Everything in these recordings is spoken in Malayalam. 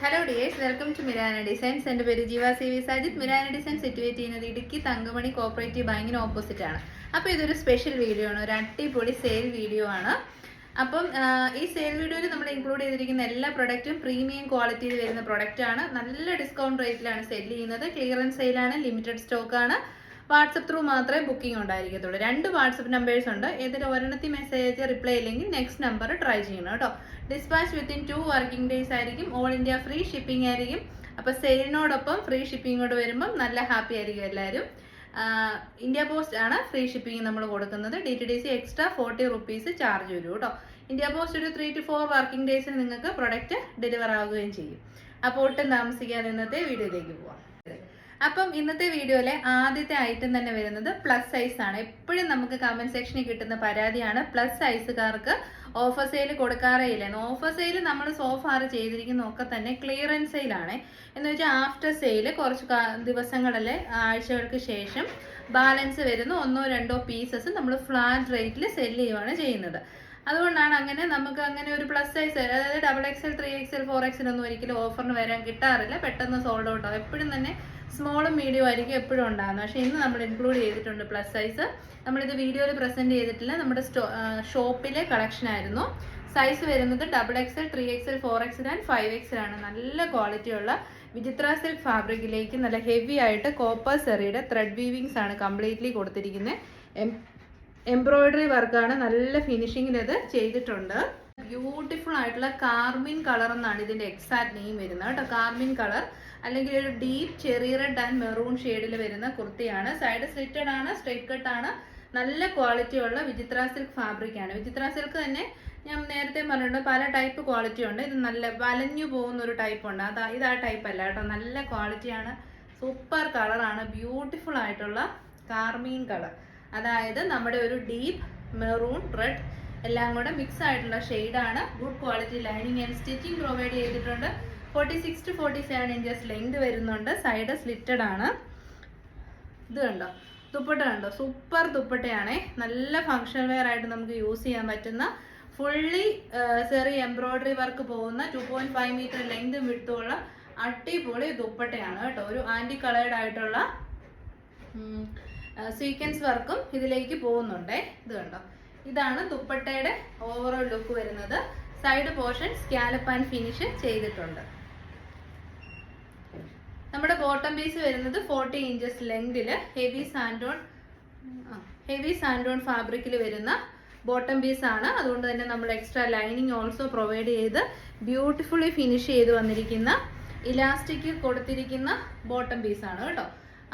Hello dears welcome to Mirana designs എന്റെ പേര് Jeeva C V Sajith. Mirana design situate ചെയ്യുന്നത് ഇടുക്കി തങ്കമണി കോപ്പറേറ്റീവ് ബാങ്കിന് ഓപ്പോസിറ്റ് ആണ്. അപ്പോൾ ഇതൊരു സ്പെഷ്യൽ വീഡിയോ ആണ്. ഒരു അടിപൊളി സെയിൽ വീഡിയോ ആണ്. അപ്പം ഈ സെയിൽ വീഡിയോയിൽ നമ്മൾ ഇൻക്ലൂഡ് ചെയ്തിരിക്കുന്ന എല്ലാ പ്രൊഡക്റ്റും പ്രീമിയം ക്വാളിറ്റിയിൽ വരുന്ന പ്രൊഡക്റ്റ് ആണ്. നല്ല ഡിസ്കൗണ്ട് റേറ്റിലാണ് സെയിൽ ചെയ്യുന്നത്. ക്ലിയറൻസ് സെയിലാണ് ലിമിറ്റഡ് സ്റ്റോക്കാണ് വാട്സപ്പ് ത്രൂ മാത്രമേ ബുക്കിംഗ് ഉണ്ടായിരിക്കത്തുള്ളൂ. രണ്ട് വാട്സപ്പ് നമ്പേഴ്സ് ഉണ്ട്. ഏതൊരു ഒരെണ്ണത്തിൽ മെസ്സേജ് റിപ്ലൈ ഇല്ലെങ്കിൽ നെക്സ്റ്റ് നമ്പർ ട്രൈ ചെയ്യണം കേട്ടോ. Dispatch within two working days ആയിരിക്കും. ഓൾ ഇന്ത്യ ഫ്രീ ഷിപ്പിംഗ് ആയിരിക്കും. അപ്പോൾ സെയിലിനോടൊപ്പം ഫ്രീ ഷിപ്പിംഗ് കൂടെ വരുമ്പം നല്ല ഹാപ്പി ആയിരിക്കും എല്ലാവരും. ഇന്ത്യ പോസ്റ്റ് ആണ് ഫ്രീ ഷിപ്പിംഗ് നമ്മൾ കൊടുക്കുന്നത്. D T D C extra forty rupees charge വരും കേട്ടോ. ഇന്ത്യ പോസ്റ്റ് ഒരു ത്രീ ടു ഫോർ വർക്കിംഗ് ഡേയ്സിന് നിങ്ങൾക്ക് പ്രൊഡക്റ്റ് ഡെലിവർ ആവുകയും ചെയ്യും. അപ്പോൾ ഒട്ടും താമസിക്കാതെ ഇന്നത്തെ വീഡിയോയിലേക്ക് പോവാം. അപ്പം ഇന്നത്തെ വീഡിയോയിലെ ആദ്യത്തെ ഐറ്റം തന്നെ വരുന്നത് പ്ലസ് സൈസ് ആണ്. എപ്പോഴും നമുക്ക് കമന്റ് സെക്ഷനിൽ കിട്ടുന്ന പരാതിയാണ്. പ്ലസ് സൈസുകാർക്ക് ഓഫർ സെയിൽ കൊടുക്കാറേ ഇല്ല. ഓഫർ സെയിൽ നമ്മൾ സോഫാർ ചെയ്തിരിക്കുന്നതൊക്കെ തന്നെ ക്ലിയറൻസ് സെയിലാണ് എന്ന് വെച്ചാൽ ആഫ്റ്റർ സെയിൽ കുറച്ച് ദിവസങ്ങളിലെ ആഴ്ചകൾക്ക് ശേഷം ബാലൻസ് വരുന്ന ഒന്നോ രണ്ടോ പീസസ് നമ്മൾ ഫ്ലാറ്റ് റേറ്റിൽ സെൽ ചെയ്യുകയാണ് ചെയ്യുന്നത്. അതുകൊണ്ടാണ് അങ്ങനെ നമുക്ക് അങ്ങനെ ഒരു പ്ലസ് സൈസ് അതായത് double XL three XL four XL ഒന്നും ഒരിക്കലും ഓഫറിന് വരാൻ കിട്ടാറില്ല. പെട്ടെന്ന് സോൾഡ് ഔട്ട് ആവും. എപ്പോഴും തന്നെ സ്മോളും മീഡിയം ആയിരിക്കും എപ്പോഴും ഉണ്ടാകുന്നത് പക്ഷേ ഇന്ന് നമ്മൾ ഇൻക്ലൂഡ് ചെയ്തിട്ടുണ്ട് പ്ലസ് സൈസ് നമ്മളിത് വീഡിയോയിൽ പ്രസന്റ് ചെയ്തിട്ടില്ല. നമ്മുടെ ഷോപ്പിലെ കളക്ഷൻ ആയിരുന്നു. സൈസ് വരുന്നത് double XL three XL four XL and five XL ആണ്. നല്ല ക്വാളിറ്റിയുള്ള വിചിത്ര സിൽക്ക് ഫാബ്രിക്കിലേക്ക് നല്ല ഹെവി ആയിട്ട് കോപ്പർ സെറിയുടെ ത്രെഡ് വീവിങ്സ് ആണ് കംപ്ലീറ്റ്ലി കൊടുത്തിരിക്കുന്നത് എംബ്രോയിഡറി വർക്കാണ് നല്ല ഫിനിഷിങ്ങിൽ ചെയ്തിട്ടുണ്ട്. ബ്യൂട്ടിഫുൾ ആയിട്ടുള്ള കാർമിൻ കളർ എന്നാണ് ഇതിന്റെ എക്സാക്ട് നെയിം വരുന്നത്. കേട്ടോ കാർമിൻ കളർ അല്ലെങ്കിൽ ഒരു ഡീപ്പ് ചെറിയ റെഡ് ആൻഡ് മെറൂൺ ഷെയ്ഡിൽ വരുന്ന കുർത്തിയാണ്. സൈഡ് സ്ലിറ്റഡ് ആണ് സ്ട്രൈറ്റ് കട്ട് ആണ്. നല്ല ക്വാളിറ്റി ഉള്ള വിചിത്ര സിൽക്ക് ഫാബ്രിക് ആണ്. വിചിത്ര സിൽക്ക് തന്നെ ഞാൻ നേരത്തെ പറഞ്ഞിട്ടുണ്ട് പല ടൈപ്പ് ക്വാളിറ്റി ഉണ്ട്. ഇത് നല്ല വലഞ്ഞു പോകുന്ന ഒരു ടൈപ്പ് ഉണ്ട്. അത് ഇത് ആ ടൈപ്പ് അല്ല കേട്ടോ. നല്ല ക്വാളിറ്റിയാണ് സൂപ്പർ കളറാണ് ബ്യൂട്ടിഫുൾ ആയിട്ടുള്ള കാർമീൻ കളർ അതായത് നമ്മുടെ ഒരു ഡീപ്പ് മെറൂൺ റെഡ് എല്ലാം കൂടെ മിക്സ് ആയിട്ടുള്ള ഷെയ്ഡാണ് good quality lining and stitching provide ചെയ്തിട്ടുണ്ട്. Forty six to forty seven inches length വരുന്നുണ്ട്. സൈഡ് സ്ലിറ്റഡ് ആണ്. ഇത് കണ്ടോ? ദുപ്പട്ട കണ്ടോ? സൂപ്പർ ദുപ്പട്ടയാണേ. നല്ല ഫങ്ഷൻ വെയർ ആയിട്ട് നമുക്ക് യൂസ് ചെയ്യാൻ പറ്റുന്ന ഫുള്ളി ചെറിയ എംബ്രോയ്ഡറി വർക്ക് പോകുന്ന two point five metre length വിട്ടുള്ള അടിപൊളി ദുപ്പട്ടയാണ് കേട്ടോ. ഒരു ആന്റി കളേർഡ് ആയിട്ടുള്ള സീക്വൻസ് വർക്കും ഇതിലേക്ക് പോകുന്നുണ്ടേ. ഇത് കണ്ടോ? ഇതാണ് ദുപ്പട്ടയുടെ ഓവറോൾ ലുക്ക് വരുന്നത്. Side portion scallop and finish ചെയ്തിട്ടുണ്ട്. നമ്മുടെ ബോട്ടം പീസ് വരുന്നത് ഫോർട്ടി ഇഞ്ചസ് ലെങ്തിൽ ഹെവി സാൻഡോൺ ഹെവി സാൻഡോൺ ഫാബ്രിക്കിൽ വരുന്ന ബോട്ടം പീസ് ആണ്. അതുകൊണ്ട് തന്നെ നമ്മൾ എക്സ്ട്രാ ലൈനിങ് ഓൾസോ പ്രൊവൈഡ് ചെയ്ത് ബ്യൂട്ടിഫുള്ളി ഫിനിഷ് ചെയ്ത് വന്നിരിക്കുന്ന ഇലാസ്റ്റിക് കൊടുത്തിരിക്കുന്ന ബോട്ടം പീസാണ് കേട്ടോ.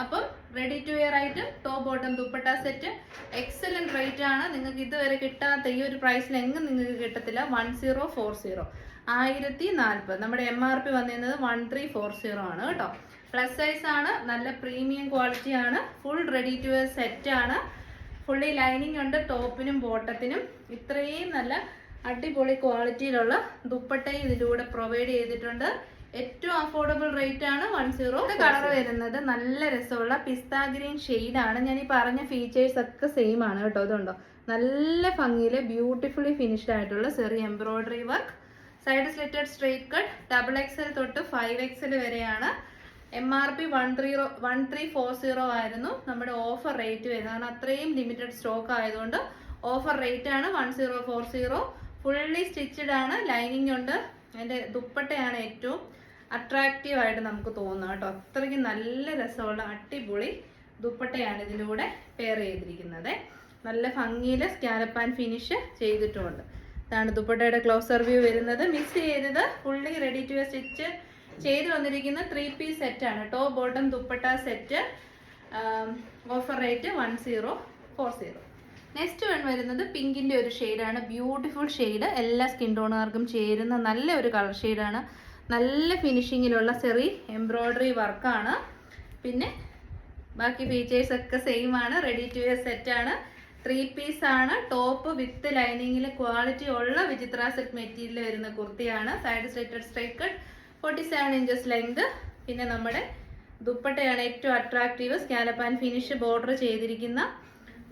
അപ്പം റെഡി ടു വെയർ ആയിട്ട് top bottom dupatta set excellent rate ആണ്. നിങ്ങൾക്ക് ഇതുവരെ കിട്ടാത്ത ഈ ഒരു പ്രൈസിൽ എങ്ങും നിങ്ങൾക്ക് കിട്ടത്തില്ല. വൺ സീറോ ഫോർ സീറോ ആയിരത്തി നാൽപ്പത് നമ്മുടെ എം ആർ പി വന്നിരുന്നത് വൺ ത്രീ ഫോർ സീറോ ആണ് കേട്ടോ. പ്ലസ് സൈസ് ആണ്. നല്ല പ്രീമിയം ക്വാളിറ്റി ആണ്. Full ready to wear set ആണ്. ഫുള്ളി ലൈനിങ് ഉണ്ട് ടോപ്പിനും ബോട്ടത്തിനും ഇത്രയും നല്ല അടിപൊളി ക്വാളിറ്റിയിലുള്ള ദുപ്പട്ടയും ഇതിലൂടെ പ്രൊവൈഡ് ചെയ്തിട്ടുണ്ട്. ഏറ്റവും അഫോർഡബിൾ റേറ്റ് ആണ് വൺ സീറോ കളർ വരുന്നത് നല്ല രസമുള്ള പിസ്ത ഗ്രീൻ ആണ്. ഞാൻ ഈ പറഞ്ഞ ഫീച്ചേഴ്സ് ഒക്കെ സെയിം ആണ് കേട്ടോ. ഇതുണ്ടോ? നല്ല ഭംഗിയിൽ ബ്യൂട്ടിഫുള്ളി ഫിനിഷ്ഡ് ആയിട്ടുള്ള ചെറിയ embroidery work side slitted straight cut double XL തൊട്ട് ഫൈവ് എക്സൽ വരെയാണ്. M R P one three one three four zero ആയിരുന്നു. നമ്മുടെ ഓഫർ റേറ്റ് വരുന്നത്. കാരണം അത്രയും ലിമിറ്റഡ് സ്റ്റോക്ക് ആയതുകൊണ്ട് ഓഫർ റേറ്റ് ആണ് one zero four zero fully stitched ആണ്. ലൈനിങ് ഉണ്ട്. അതിന്റെ ദുപ്പട്ടയാണ് ഏറ്റവും അട്രാക്റ്റീവ് ആയിട്ട് നമുക്ക് തോന്നുന്നത് കേട്ടോ. അത്രയ്ക്ക് നല്ല രസമുള്ള അടിപൊളി ദുപ്പട്ടയാണ് ഇതിന്റെ കൂടെ പെയർ ചെയ്തിരിക്കുന്നത്. നല്ല ഭംഗിയിൽ സ്കാലപ്പ് ആൻഡ് ഫിനിഷ് ചെയ്തിട്ടുമുണ്ട് ഇതാണ് ദുപ്പട്ടയുടെ ക്ലോസർ വ്യൂ വരുന്നത്. മിക്സ് ചെയ്തത് ഫുള്ളി റെഡി ടു സ്റ്റിച്ച് ചെയ്ത് വന്നിരിക്കുന്ന ത്രീ പീസ് സെറ്റ് ആണ്. Top bottom dupatta set offer rate one zero four zero next one വരുന്നത് പിങ്കിന്റെ ഒരു ഷെയ്ഡാണ് ബ്യൂട്ടിഫുൾ ഷെയ്ഡ് എല്ലാ സ്കിൻ ടോണുകാർക്കും ചേരുന്ന നല്ല ഒരു കളർ ഷെയ്ഡാണ് നല്ല ഫിനിഷിങ്ങിലുള്ള സെറി എംബ്രോയ്ഡറി വർക്കാണ് പിന്നെ ബാക്കി ഫീച്ചേഴ്സ് ഒക്കെ സെയിം ആണ്. റെഡി ടു വെയർ സെറ്റ് ആണ്. ത്രീ പീസ് ആണ്. ടോപ്പ് വിത്ത് ലൈനിങ്ങിൽ ക്വാളിറ്റി ഉള്ള വിചിത്ര സെറ്റ് മെറ്റീരിയൽ വരുന്ന കുർത്തിയാണ്. Side straighted straight cut forty seven inches length പിന്നെ നമ്മുടെ ദുപ്പട്ടയാണ് ഏറ്റവും attractive scallop and finish border ചെയ്തിരിക്കുന്ന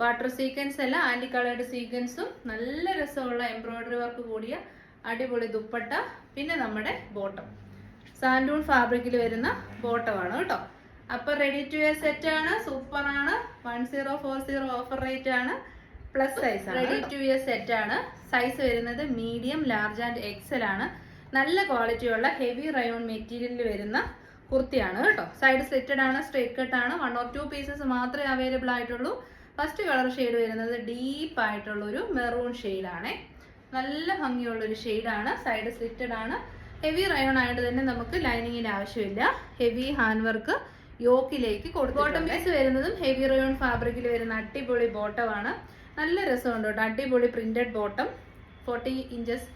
വാട്ടർ സീക്വൻസ് അല്ല ആന്റി കളേർഡ് സീക്വൻസും നല്ല രസമുള്ള എംബ്രോയ്ഡറി വർക്ക് കൂടിയ അടിപൊളി ദുപ്പട്ട പിന്നെ നമ്മുടെ ബോട്ടം. സാൻഡൂൺ ഫാബ്രിക്കിൽ വരുന്ന ബോട്ടമാണ് കേട്ടോ. അപ്പൊ റെഡി ടു വെയർ സെറ്റ് ആണ് സൂപ്പർ ആണ്. One zero four zero offer rate ആണ്. പ്ലസ് സൈസ് ആണ് റെഡി ടു വെയർ സെറ്റ് ആണ്. സൈസ് വരുന്നത് മീഡിയം ലാർജ് ആൻഡ് എക്സൽ ആണ്. നല്ല ക്വാളിറ്റിയുള്ള ഹെവി റയോൺ മെറ്റീരിയലിൽ വരുന്ന കുർത്തിയാണ് കേട്ടോ. സൈഡ് സ്ലിറ്റഡ് ആണ് സ്ട്രേറ്റ് കട്ട് ആണ്. വൺ ഓർ ടു പീസസ് മാത്രമേ അവൈലബിൾ ആയിട്ടുള്ളൂ. ഫസ്റ്റ് കളർ ഷെയ്ഡ് വരുന്നത് ഡീപ്പ് ആയിട്ടുള്ള ഒരു മെറൂൺ ആണ്. നല്ല ഭംഗിയുള്ള ഒരു ആണ്. സൈഡ് സ്ലിറ്റഡ് ആണ്. ഹെവി റയോൺ ആയിട്ട് തന്നെ നമുക്ക് ലൈനിങ്ങിന്റെ ആവശ്യമില്ല. ഹെവി ഹാൻഡ് വർക്ക് യോക്കിലേക്ക് കൊടുക്കും ബോട്ടം പീസ് വരുന്നതും ഹെവി റയോൺ ഫാബ്രിക്കിൽ വരുന്ന അടിപൊളി ബോട്ടമാണ് നല്ല രസമുണ്ട് കേട്ടോ. അടിപൊളി printed bottom forty inches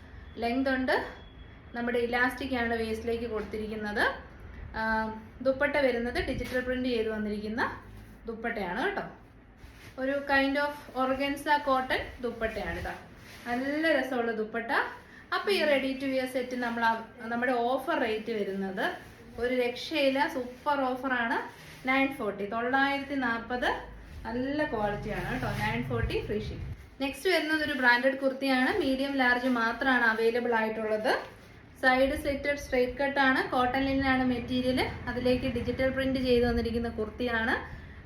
length ഉണ്ട്. നമ്മുടെ ഇലാസ്റ്റിക് ആണ് വേസ്റ്റിലേക്ക് കൊടുത്തിരിക്കുന്നത്. ദുപ്പട്ട വരുന്നത് ഡിജിറ്റൽ പ്രിന്റ് ചെയ്ത് വന്നിരിക്കുന്ന ദുപ്പട്ടയാണ് കേട്ടോ. ഒരു കൈൻഡ് ഓഫ് ഓർഗൻസ കോട്ടൺ ദുപ്പട്ടയാണ് കേട്ടോ. നല്ല രസമുള്ള ദുപ്പട്ട. അപ്പൊ ഈ റെഡി ടു വിയർ സെറ്റ് നമ്മൾ നമ്മുടെ ഓഫർ റേറ്റ് വരുന്നത് ഒരു രക്ഷയില്ല സൂപ്പർ ഓഫറാണ് നയൻ ഫോർട്ടി തൊള്ളായിരത്തി നാൽപ്പത് നല്ല ക്വാളിറ്റിയാണ് കേട്ടോ. Nine forty free ship next വരുന്നത് ഒരു ബ്രാൻഡഡ് കുർത്തിയാണ്. മീഡിയം ലാർജ് മാത്രമാണ് അവൈലബിൾ ആയിട്ടുള്ളത്. സൈഡ് സെറ്റഡ് സ്ട്രെയിറ്റ് ആണ്. കോട്ടൺ ലിനാണ് മെറ്റീരിയൽ അതിലേക്ക് ഡിജിറ്റൽ പ്രിന്റ് ചെയ്ത് വന്നിരിക്കുന്ന കുർത്തിയാണ്.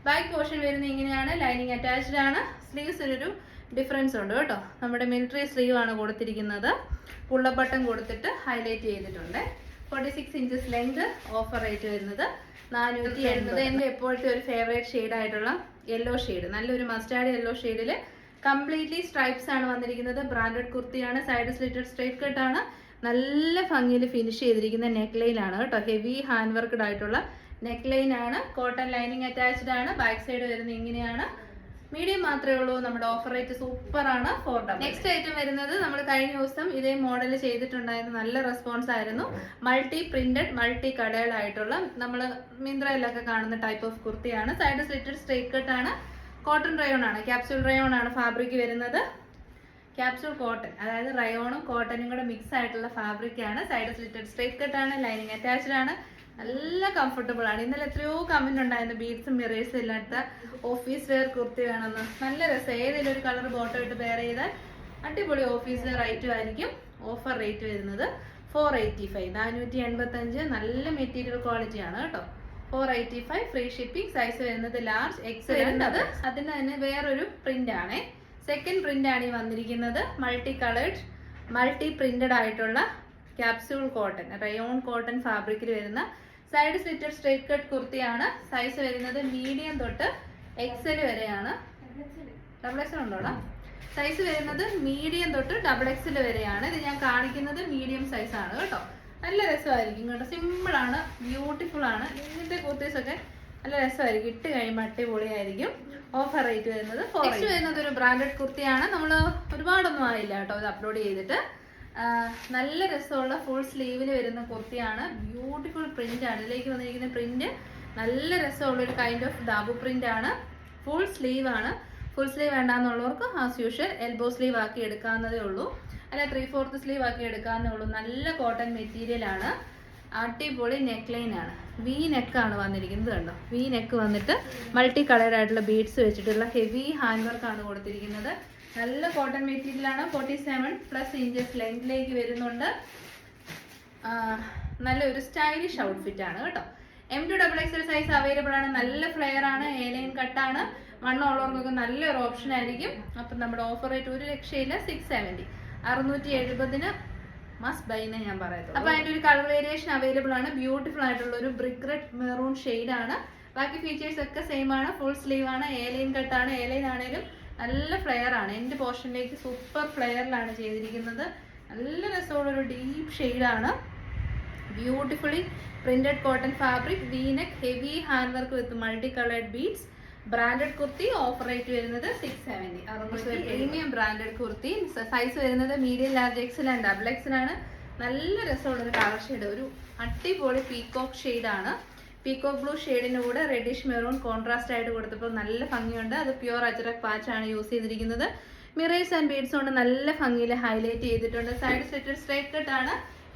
ബാക്ക് പോർഷൻ വരുന്നത് ഇങ്ങനെയാണ്. ലൈനിങ് അറ്റാച്ച്ഡ് ആണ്. സ്ലീവ്സിന് ഒരു ഡിഫറൻസ് ഉണ്ട് കേട്ടോ. നമ്മുടെ മിലിറ്ററി സ്ലീവ് ആണ് കൊടുത്തിരിക്കുന്നത്. പുള്ള ബട്ടൺ കൊടുത്തിട്ട് ഹൈലൈറ്റ് ചെയ്തിട്ടുണ്ട്. Forty six inches length offer rate വരുന്നത് നാനൂറ്റി എഴുപത് എന്റെ എപ്പോഴത്തെ ഒരു ഫേവറേറ്റ് ഷെയ്ഡ് ആയിട്ടുള്ള യെല്ലോ ഷെയ്ഡ് നല്ലൊരു മസ്റ്റാർഡ് യെല്ലോ ഷെയ്ഡിൽ കംപ്ലീറ്റ്ലി സ്ട്രൈപ്സ് ആണ് വന്നിരിക്കുന്നത്. ബ്രാൻഡഡ് കുർത്തിയാണ് സൈഡ് സ്ലിറ്റഡ് സ്ട്രൈറ്റ് കട്ട് ആണ്. നല്ല ഭംഗിയിൽ ഫിനിഷ് ചെയ്തിരിക്കുന്ന നെക്ക് ലൈൻ ആണ് കേട്ടോ. ഹെവി ഹാൻഡ് വർക്ക്ഡ് ആയിട്ടുള്ള നെക്ക് ലൈൻ ആണ്. കോട്ടൺ ലൈനിങ് അറ്റാച്ച്ഡ് ആണ്. ബാക്ക് സൈഡ് വരുന്നത് ഇങ്ങനെയാണ്. മീഡിയം മാത്രമേ ഉള്ളൂ നമ്മുടെ ഓഫർ റേറ്റ് സൂപ്പർ ആണ് ഫോർ ഡബിൾ നെക്സ്റ്റ് ഐറ്റം വരുന്നത് നമ്മൾ കഴിഞ്ഞ ദിവസം ഇതേ മോഡൽ ചെയ്തിട്ടുണ്ടായിരുന്നു നല്ല റെസ്പോൺസ് ആയിരുന്നു. മൾട്ടി പ്രിന്റഡ് മൾട്ടി കടകളായിട്ടുള്ള നമ്മൾ മിന്ത്രയിലൊക്കെ കാണുന്ന ടൈപ്പ് ഓഫ് കുർത്തിയാണ്. സൈഡ് സ്ലിറ്റഡ് സ്ട്രേറ്റ് കട്ട് ആണ്. കോട്ടൺ റയോൺ ആണ്. ക്യാപ്സ്യൂൾ റയോൺ ആണ് ഫാബ്രിക് വരുന്നത്. ക്യാപ്സ്യൂൾ കോട്ടൺ അതായത് റയോണും കോട്ടനും കൂടെ മിക്സ് ആയിട്ടുള്ള ഫാബ്രിക് ആണ്. സൈഡ് സ്ലിറ്റഡ് സ്ട്രേറ്റ് കട്ട് ആണ് ലൈനിങ് അറ്റാച്ച്ഡ് ആണ്. നല്ല കംഫർട്ടബിൾ ആണ്. ഇന്നലെ എത്രയോ കമന്റ് ഉണ്ടായിരുന്നു. ബീഡ്സും മിറേഴ്സും ഇല്ലാത്ത ഓഫീസ് വെയർ കുർത്തി വേണമെന്ന്. നല്ല രസം. ഏതെങ്കിലും ഒരു കളർ ബോട്ടം ഇട്ട് വെയർ ചെയ്താൽ അടിപൊളി ഓഫീസ് വെയർ ഐറ്റം ആയിരിക്കും ഓഫർ റേറ്റ് വരുന്നത്. ഫോർ എയ്റ്റി ഫൈവ് നാനൂറ്റി എൺപത്തഞ്ച് നല്ല മെറ്റീരിയൽ ക്വാളിറ്റി ആണ് കേട്ടോ. Four eighty five free shipping size വരുന്നത് ലാർജ് എക്സ് വരുന്നത് അതിന് തന്നെ വേറൊരു പ്രിന്റ് ആണ്. സെക്കൻഡ് പ്രിന്റ് ആണ് ഈ വന്നിരിക്കുന്നത്. മൾട്ടി കളേർഡ് മൾട്ടി പ്രിന്റഡ് ആയിട്ടുള്ള ക്യാപ്സ്യൂൾ കോട്ടൺ റയോൺ കോട്ടൺ ഫാബ്രിക്കിൽ വരുന്ന സൈഡ് സ്ലിറ്റഡ് സ്ട്രേറ്റ് കട്ട് കുർത്തിയാണ്. സൈസ് വരുന്നത് മീഡിയം തൊട്ട് എക്സൽ വരെയാണ്. ഡബിൾ എക്സൽ ഉണ്ടോടാ? സൈസ് വരുന്നത് മീഡിയം തൊട്ട് ഡബിൾ എക്സൽ വരെയാണ്. ഇത് ഞാൻ കാണിക്കുന്നത് മീഡിയം സൈസ് ആണ് കേട്ടോ. നല്ല രസമായിരിക്കും കേട്ടോ. സിമ്പിൾ ആണ് ബ്യൂട്ടിഫുൾ ആണ്. ഇങ്ങനത്തെ കുർത്തീസ് ഒക്കെ നല്ല രസമായിരിക്കും. ഇട്ട് കഴിയുമ്പോൾ അടിപൊളിയായിരിക്കും. ഓഫർ റേറ്റ് വരുന്നത് നെക്സ്റ്റ് വരുന്നത് ഒരു ബ്രാൻഡഡ് കുർത്തിയാണ്. നമ്മൾ ഒരുപാടൊന്നും ആയില്ല കേട്ടോ ഇത് അപ്ലോഡ് ചെയ്തിട്ട്. നല്ല രസമുള്ള ഫുൾ സ്ലീവിൽ വരുന്ന കുർത്തിയാണ്. ബ്യൂട്ടിഫുൾ പ്രിന്റ് ആണ്. ഇതിലേക്ക് വന്നിരിക്കുന്ന പ്രിന്റ് നല്ല രസമുള്ള ഒരു കൈൻഡ് ഓഫ് ഡാബു പ്രിന്റ് ആണ്. ഫുൾ സ്ലീവ് ആണ്. ഫുൾ സ്ലീവ് വേണ്ടാന്നുള്ളവർക്ക് ആസ് യൂഷ്വൽ എൽബോ സ്ലീവ് ആക്കി എടുക്കാവുന്നതേ ഉള്ളൂ. അല്ല ത്രീ ഫോർത്ത് സ്ലീവ് ആക്കി എടുക്കാവുന്നേ ഉള്ളൂ. നല്ല കോട്ടൺ മെറ്റീരിയൽ ആണ്. അടിപൊളി നെക്ക് ലൈൻ ആണ്. വി നെക്ക് ആണ് വന്നിരിക്കുന്നത് കണ്ടോ? വി നെക്ക് വന്നിട്ട് മൾട്ടി കളർ ആയിട്ടുള്ള ബീഡ്സ് വെച്ചിട്ടുള്ള ഹെവി ഹാൻഡ് വർക്ക് ആണ് കൊടുത്തിരിക്കുന്നത്. നല്ല കോട്ടൺ മെറ്റീരിയലാണ് ഫോർട്ടി സെവൻ പ്ലസ് ഇഞ്ചസ് ലെങ്തിലേക്ക് വരുന്നുണ്ട്. നല്ലൊരു സ്റ്റൈലിഷ് ഔട്ട്ഫിറ്റ് ആണ് കേട്ടോ. M to double XL size available ആണ്. നല്ല ഫ്ലെയർ ആണ് ഏലൈൻ കട്ടാണ് മണ്ണുള്ളവർക്കൊക്കെ നല്ലൊരു ഓപ്ഷൻ ആയിരിക്കും. അപ്പം നമ്മുടെ ഓഫർ റേറ്റ് ഒരു ലക്ഷയില്ല സിക്സ് സെവന്റി അറുന്നൂറ്റി എഴുപതിന് മസ്റ്റ് ബൈ എന്ന് ഞാൻ പറയുന്നത് അപ്പൊ അതിന്റെ ഒരു കളർ വേരിയേഷൻ അവൈലബിൾ ആണ്. ബ്യൂട്ടിഫുൾ ആയിട്ടുള്ള ഒരു ബ്രിക്ക് റെഡ് മെറൂൺ ആണ്. ബാക്കി ഫീച്ചേഴ്സ് ഒക്കെ സെയിം ആണ്. ഫുൾ സ്ലീവ് ആണ് ഏലൈൻ കട്ടാണ് ഏലൈൻ ആണെങ്കിലും നല്ല ഫ്ലെയർ ആണ്. എന്റെ പോർഷനിലേക്ക് സൂപ്പർ ഫ്ലെയറിലാണ് ചെയ്തിരിക്കുന്നത്. നല്ല രസമുള്ളൊരു ഡീപ്പ് ഷെയ്ഡാണ് beautifully printed cotton fabric V neck heavy hand work with multi coloured beads branded kurti offer rate വരുന്നത് six seventy premium branded kurti size വരുന്നത് മീഡിയം ലാർജ് എക്സിൽ ആൻഡ് ഡബിൾ എക്സിലാണ് നല്ല രസമുള്ളൊരു കളർ ഷെയ്ഡ് ഒരു അടിപൊളി പീകോക്ക് ഷെയ്ഡാണ് പീകോക്ക് ബ്ലൂ ഷെയ്ഡിന് കൂടെ റെഡിഷ് മെറൂൺ കോൺട്രാസ്റ്റ് ആയിട്ട് കൊടുത്തപ്പോൾ നല്ല ഭംഗിയുണ്ട്. അത് പ്യുവർ അജറക് പാച്ച് ആണ് യൂസ് ചെയ്തിരിക്കുന്നത്. മിറേഴ്സ് ആൻഡ് ബീഡ്സ് കൊണ്ട് നല്ല ഭംഗിയിൽ ഹൈലൈറ്റ് ചെയ്തിട്ടുണ്ട്. സൈഡ് സെറ്റഡ് സ്ട്രൈറ്റ് ആണ്.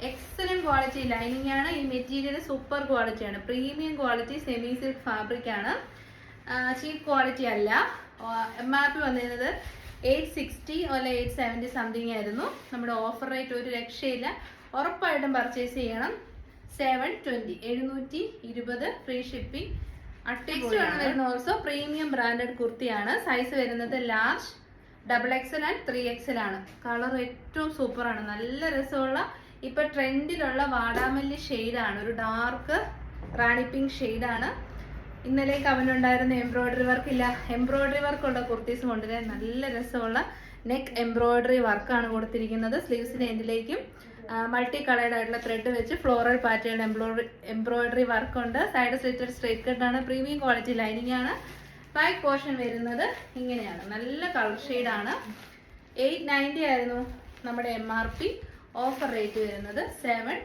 എക്സലന്റ് ക്വാളിറ്റി ലൈനിങ് ആണ്. ഈ മെറ്റീരിയൽ സൂപ്പർ ക്വാളിറ്റി ആണ്. Premium quality semi silk fabric ആണ്. ചീപ്പ് ക്വാളിറ്റി അല്ല. എം ആർ പി വന്നിരുന്നത് എയ്റ്റ് സിക്സ്റ്റി അല്ല എയ്റ്റ് സെവന്റി സംതിങ് ആയിരുന്നു. നമ്മുടെ ഓഫർ റേറ്റ് ഒരു രക്ഷയില്ല. ഉറപ്പായിട്ടും പർച്ചേസ് ചെയ്യണം. സെവൻ ട്വന്റി എഴുന്നൂറ്റി ഇരുപത് ഫ്രീ ഷിപ്പിംഗ് വരുന്ന ഓൾസോ പ്രീമിയം ബ്രാൻഡഡ് കുർത്തിയാണ്. സൈസ് വരുന്നത് large double XL and three XL ആണ്. കളർ ഏറ്റവും സൂപ്പർ ആണ്. നല്ല രസമുള്ള ഇപ്പൊ ട്രെൻഡിലുള്ള വാടാമല്ലി ആണ്. ഒരു ഡാർക്ക് റാണി പിങ്ക് ആണ്. ഇന്നലെ കവനുണ്ടായിരുന്ന എംബ്രോയിഡറി വർക്ക് ഇല്ല. എംബ്രോയിഡറി വർക്കുള്ള കുർത്തീസ് കൊണ്ടുവരാൻ നല്ല രസമുള്ള നെക്ക് എംബ്രോയിഡറി വർക്കാണ് കൊടുത്തിരിക്കുന്നത്. സ്ലീവ്സിന്റെ എൻഡിലേക്കും മൾട്ടി കളേർഡ് ആയിട്ടുള്ള ത്രെഡ് വെച്ച് floral pattern embroidery embroidery work ഉണ്ട്. സൈഡ് സ്ലിറ്റഡ് സ്ട്രേറ്റ് കട്ട് ആണ്. പ്രീമിയം ക്വാളിറ്റി ലൈനിങ് ആണ്. ബാക്ക് പോർഷൻ വരുന്നത് ഇങ്ങനെയാണ്. നല്ല കളർ ആണ്. എയ്റ്റ് നയന്റി ആയിരുന്നു നമ്മുടെ M R P offer rate വരുന്നത് സെവൻ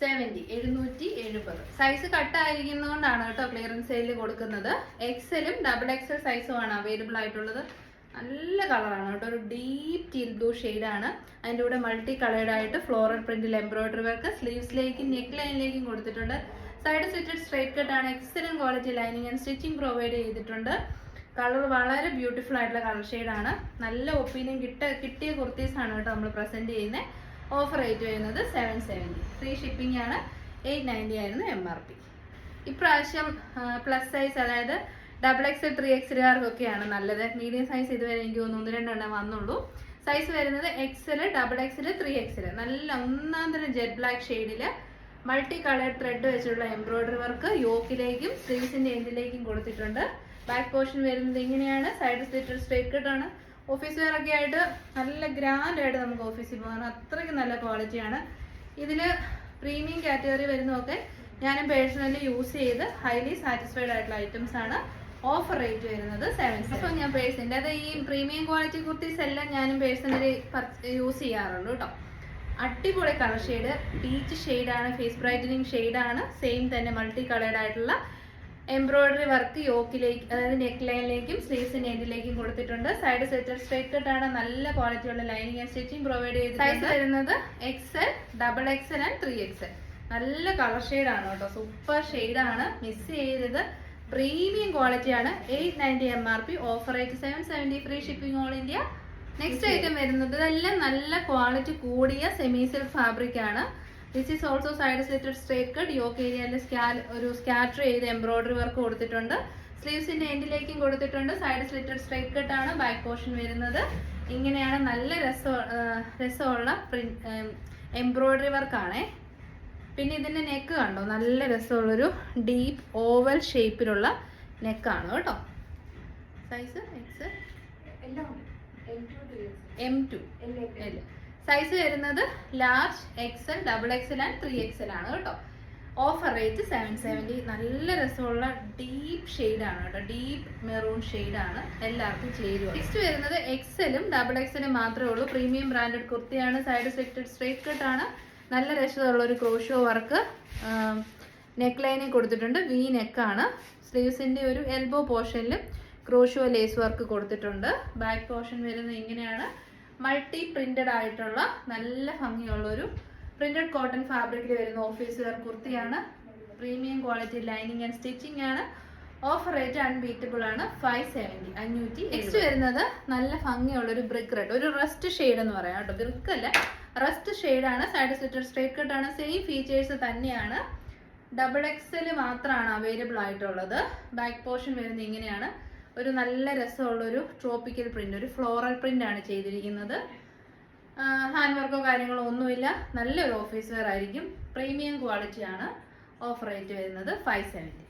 സെവന്റി എഴുന്നൂറ്റി എഴുപത്. സൈസ് കട്ടായിരിക്കുന്നതുകൊണ്ടാണ് കേട്ടോ ക്ലിയറൻസ് സെയിൽ കൊടുക്കുന്നത്. എക്സലും ഡബിൾ എക്സൽ സൈസുമാണ് അവൈലബിൾ ആയിട്ടുള്ളത്. നല്ല കളറാണ് കേട്ടോ. ഒരു ഡീപ്പ് ടീൽ ബ്ലൂ ആണ് അതിന്റെ കൂടെ മൾട്ടി കളേർഡ് ആയിട്ട് ഫ്ലോറൽ പ്രിന്റിൽ എംബ്രോയിഡറി വർക്ക് സ്ലീവ്സിലേക്കും നെക്ക് ലൈനിലേക്കും കൊടുത്തിട്ടുണ്ട്. സൈഡ് സ്റ്റിറ്റഡ് സ്ട്രേറ്റ് കട്ട് ആണ്. Excellent quality lining and stitching provide ചെയ്തിട്ടുണ്ട്. കളർ വളരെ ബ്യൂട്ടിഫുൾ ആയിട്ടുള്ള കളർ ആണ് നല്ല ഒപ്പീനിയൻ കിട്ട കിട്ടിയ കുർത്തീസാണ് കേട്ടോ നമ്മൾ പ്രസന്റ് ചെയ്യുന്നത് ഓഫർ റേറ്റ് വരുന്നത് സെവൻ സെവന്റി ഫ്രീ ഷിപ്പിംഗ് ആണ്. എയ്റ്റ് നയന്റി ആയിരുന്നു എം ആർ പി ഇപ്രാവശ്യം പ്ലസ് സൈസ് അതായത് ഡബിൾ എക്സ് ത്രീ എക്സുകാർക്കൊക്കെയാണ് നല്ലത്. മീഡിയം സൈസ് ഇതുവരെ എനിക്ക് തോന്നുന്നു രണ്ടെണ്ണം വന്നുള്ളൂ. സൈസ് വരുന്നത് എക്സിൽ ഡബിൾ എക്സിൽ ത്രീ എക്സിൽ നല്ല ഒന്നാം തരം ജെറ്റ് ബ്ലാക്ക് ഷെയ്ഡിൽ മൾട്ടി കളർ ത്രെഡ് വെച്ചുള്ള എംബ്രോയിഡറി വർക്ക് യോക്കിലേക്കും സ്ലീവ്സിന്റെ എൻഡിലേക്കും കൊടുത്തിട്ടുണ്ട്. ബാക്ക് പോർഷൻ വരുന്നത് ഇങ്ങനെയാണ്. സൈഡ് സ്ലിറ്റർ സ്ട്രേറ്റ് കട്ട് ആണ്. ഓഫീസ് വെയർ ഒക്കെ ആയിട്ട് നല്ല ഗ്രാൻഡ് ആയിട്ട് നമുക്ക് ഓഫീസിൽ പോകാൻ അത്രയ്ക്ക് നല്ല ക്വാളിറ്റിയാണ് ഇതിൽ പ്രീമിയം കാറ്റഗറി വരുന്നതൊക്കെ ഞാനും പേഴ്സണലി യൂസ് ചെയ്ത് ഹൈലി സാറ്റിസ്ഫൈഡ് ആയിട്ടുള്ള ഐറ്റംസ് ആണ്. ഓഫർ റേറ്റ് വരുന്നത് സെവൻ അപ്പൊ ഞാൻ പേഴ്സണലി അത് ഈ പ്രീമിയം ക്വാളിറ്റി കുർത്തീസ് എല്ലാം ഞാനും പേഴ്സണലി യൂസ് ചെയ്യാറുള്ളൂ കേട്ടോ. അടിപൊളി കളർ ഷെയ്ഡ് പീച്ച് ആണ് ഫേസ് ബ്രൈറ്റനിങ് ആണ്. സെയിം തന്നെ മൾട്ടി കളേർഡ് ആയിട്ടുള്ള എംബ്രോയിഡറി വർക്ക് യോക്കിലേക്ക് അതായത് നെക്ക് ലൈനിലേക്കും സ്ലീവ്സിന്റെ എൻഡിലേക്കും കൊടുത്തിട്ടുണ്ട്. സൈഡ് സെറ്റർ സ്ട്രേറ്റ് ആണ് നല്ല ക്വാളിറ്റിയുള്ള ലൈനിങ് ആൻഡ് സ്റ്റിച്ചിങ് പ്രൊവൈഡ് ചെയ്ത് സൈസ് വരുന്നത് XL double XL and three XL നല്ല കളർ ആണ് കേട്ടോ. സൂപ്പർ ആണ്. മിസ് ചെയ്തത് പ്രീമിയം ക്വാളിറ്റിയാണ് eight ninety M R P offer rate seven seventy free shipping all India next item വരുന്നത് ഇതെല്ലാം നല്ല ക്വാളിറ്റി കൂടിയ സെമി സിൽക്ക് ഫാബ്രിക് ആണ് this is also side slitted straight cut yoke ഏരിയയിൽ സ്കാ ഒരു സ്കാറ്റർ ചെയ്ത് എംബ്രോയിഡറി വർക്ക് കൊടുത്തിട്ടുണ്ട്. സ്ലീവ്സിന്റെ എൻഡിലേക്കും കൊടുത്തിട്ടുണ്ട്. സൈഡ് സ്ലിറ്റഡ് സ്ട്രേറ്റ് കട്ട് ആണ് ബാക്ക് പോർഷൻ വരുന്നത്. ഇങ്ങനെയാണ് നല്ല രസം രസമുള്ള പ്രിന്റ് എംബ്രോയിഡറി വർക്കാണേ പിന്നെ ഇതിന്റെ നെക്ക് കണ്ടോ? നല്ല രസമുള്ളൊരു ഡീപ്പ് ഓവൽ ഷേപ്പിലുള്ള നെക്കാണ് കേട്ടോ. Size X M to L size വരുന്നത് large X L double X L and three L ആണ് കേട്ടോ. ഓഫർ റേറ്റ് സെവൻ സെവന്റി നല്ല രസമുള്ള ഡീപ്പ് ആണ് കേട്ടോ. ഡീപ്പ് മെറൂൺ ആണ് എല്ലാവർക്കും ചേരുക. നെക്സ്റ്റ് വരുന്നത് എക്സലും ഡബിൾ എക്സലും മാത്രമേ ഉള്ളൂ. പ്രീമിയം ബ്രാൻഡഡ് കുർത്തിയാണ്. സൈഡ് സെക്റ്റഡ് സ്ട്രേറ്റ് കട്ട് ആണ്. നല്ല രസമുള്ള ഒരു ക്രോഷോ വർക്ക് നെക്ക് ലൈനിൽ കൊടുത്തിട്ടുണ്ട്. വി നെക്കാണ് സ്ലീവ്സിന്റെ ഒരു എൽബോ പോർഷനിൽ ക്രോഷോ ലേസ് വർക്ക് കൊടുത്തിട്ടുണ്ട്. ബാക്ക് പോർഷൻ വരുന്നത് ഇങ്ങനെയാണ്. മൾട്ടി പ്രിന്റഡ് ആയിട്ടുള്ള നല്ല ഭംഗിയുള്ള ഒരു പ്രിന്റഡ് കോട്ടൺ ഫാബ്രിക്കിൽ വരുന്ന ഓഫീസ് കുർത്തിയാണ്. Premium quality lining and stitching ആണ്. ഓഫർ റേറ്റ് അൺബീറ്റബിൾ ആണ്. ഫൈവ് സെവന്റി അഞ്ഞൂറ്റി നെക്സ്റ്റ് വരുന്നത് നല്ല ഭംഗിയുള്ള ഒരു ബ്രിക്ക് റെഡ് ഒരു റസ്റ്റ് ഷെയ്ഡ് എന്ന് പറയാം കേട്ടോ. ബ്രിക്ക് അല്ല. റസ്റ്റ് ഷെയ്ഡാണ് സൈഡ് സ്ലിറ്റർ സ്ട്രേറ്റ് കട്ട് ആണ്. സെയിം ഫീച്ചേഴ്സ് തന്നെയാണ്. ഡബിൾ എക്സൽ മാത്രമാണ് അവൈലബിൾ ആയിട്ടുള്ളത്. ബാക്ക് പോർഷൻ വരുന്നത് ഇങ്ങനെയാണ്. ഒരു നല്ല രസമുള്ള ഒരു ട്രോപ്പിക്കൽ പ്രിന്റ് ഒരു ഫ്ലോറൽ പ്രിന്റ് ആണ് ചെയ്തിരിക്കുന്നത്. ഹാൻഡ് വർക്കോ കാര്യങ്ങളോ ഒന്നുമില്ല. നല്ലൊരു ഓഫീസ് വെയർ ആയിരിക്കും. പ്രീമിയം ക്വാളിറ്റിയാണ് ഓഫർ റേറ്റ് വരുന്നത് ഫൈവ് സെവന്റി